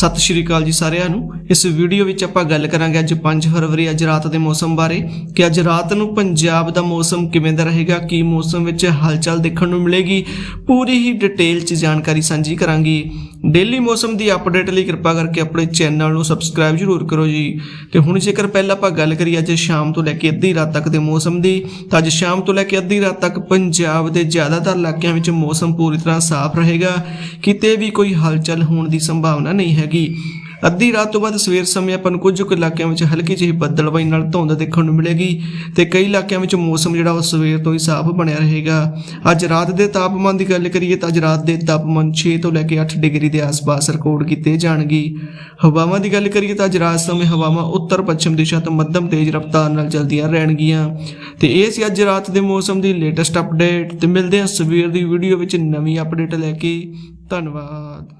ਸਤਿ ਸ਼੍ਰੀ ਅਕਾਲ ਜੀ ਸਾਰਿਆਂ ਨੂੰ। ਇਸ ਵੀਡੀਓ ਵਿੱਚ ਆਪਾਂ ਗੱਲ ਕਰਾਂਗੇ ਅੱਜ 5 ਫਰਵਰੀ, ਅੱਜ ਰਾਤ ਦੇ ਮੌਸਮ ਬਾਰੇ ਕਿ ਅੱਜ ਰਾਤ ਨੂੰ ਪੰਜਾਬ ਦਾ ਮੌਸਮ ਕਿਵੇਂ ਦਾ ਰਹੇਗਾ, ਕੀ ਮੌਸਮ ਵਿੱਚ ਹਲਚਲ ਦੇਖਣ ਨੂੰ ਮਿਲੇਗੀ, ਪੂਰੀ ਹੀ ਡਿਟੇਲ 'ਚ ਜਾਣਕਾਰੀ ਸਾਂਝੀ ਕਰਾਂਗੇ। ਡੇਲੀ ਮੌਸਮ ਦੀ ਅਪਡੇਟ ਲਈ ਕਿਰਪਾ ਕਰਕੇ ਆਪਣੇ ਚੈਨਲ ਨੂੰ ਸਬਸਕ੍ਰਾਈਬ ਜ਼ਰੂਰ ਕਰੋ ਜੀ। ਤੇ ਹੁਣ ਜੇਕਰ ਪਹਿਲਾਂ ਆਪਾਂ ਗੱਲ ਕਰੀਏ ਅੱਜ ਸ਼ਾਮ ਤੋਂ ਲੈ ਕੇ ਅੱਧੀ ਰਾਤ ਤੱਕ ਦੇ ਮੌਸਮ ਦੀ, ਤਾਂ ਅੱਜ ਸ਼ਾਮ ਤੋਂ ਲੈ ਕੇ ਅੱਧੀ ਰਾਤ ਤੱਕ ਪੰਜਾਬ ਦੇ ਜ਼ਿਆਦਾਤਰ ਇਲਾਕਿਆਂ ਵਿੱਚ ਮੌਸਮ ਪੂਰੀ ਤਰ੍ਹਾਂ ਸਾਫ਼ ਰਹੇਗਾ। ਕਿਤੇ ਵੀ ਕੋਈ ਹਲਚਲ ਹੋਣ ਦੀ ਸੰਭਾਵਨਾ ਨਹੀਂ ਹੈ ਹੈਗੀ ਅੱਧੀ ਰਾਤ ਤੋਂ ਬਾਅਦ ਸਵੇਰ ਸਮੇਂ ਆਪਾਂ ਨੂੰ ਕੁਝ ਕੁ ਇਲਾਕਿਆਂ ਵਿੱਚ ਹਲਕੀ ਜਿਹੀ ਬੱਦਲਬਾਈ ਨਾਲ ਧੁੰਦ ਦੇਖਣ ਨੂੰ ਮਿਲੇਗੀ ਤੇ ਕਈ ਇਲਾਕਿਆਂ ਵਿੱਚ ਮੌਸਮ ਜਿਹੜਾ ਉਹ ਸਵੇਰ ਤੋਂ ਹੀ ਸਾਫ਼ ਬਣਿਆ ਰਹੇਗਾ। ਅੱਜ ਰਾਤ ਦੇ ਤਾਪਮਾਨ ਦੀ ਗੱਲ ਕਰੀਏ ਤਾਂ ਅੱਜ ਰਾਤ ਦੇ ਤਾਪਮਾਨ 6 ਤੋਂ ਲੈ ਕੇ 8 ਡਿਗਰੀ ਦੇ ਆਸ-ਪਾਸ ਰਿਕਾਰਡ ਕੀਤੇ ਜਾਣਗੇ। ਹਵਾਵਾਂ ਦੀ ਗੱਲ ਕਰੀਏ ਤਾਂ ਅੱਜ ਰਾਤ ਸਮੇਂ ਹਵਾਵਾਂ ਉੱਤਰ ਪੱਛਮ ਦਿਸ਼ਾ ਤੋਂ ਮੱਧਮ ਤੇਜ਼ ਰਫ਼ਤਾਰ ਨਾਲ ਚੱਲਦੀਆਂ ਰਹਿਣਗੀਆਂ। ਤੇ ਇਹ ਸੀ ਅੱਜ ਰਾਤ ਦੇ ਮੌਸਮ ਦੀ ਲੇਟੈਸਟ ਅਪਡੇਟ ਤੇ ਮਿਲਦੇ ਹਾਂ ਸਵੇਰ ਦੀ ਵੀਡੀਓ ਵਿੱਚ ਨਵੀਂ ਅਪਡੇਟ ਲੈ ਕੇ। ਧੰਨਵਾਦ।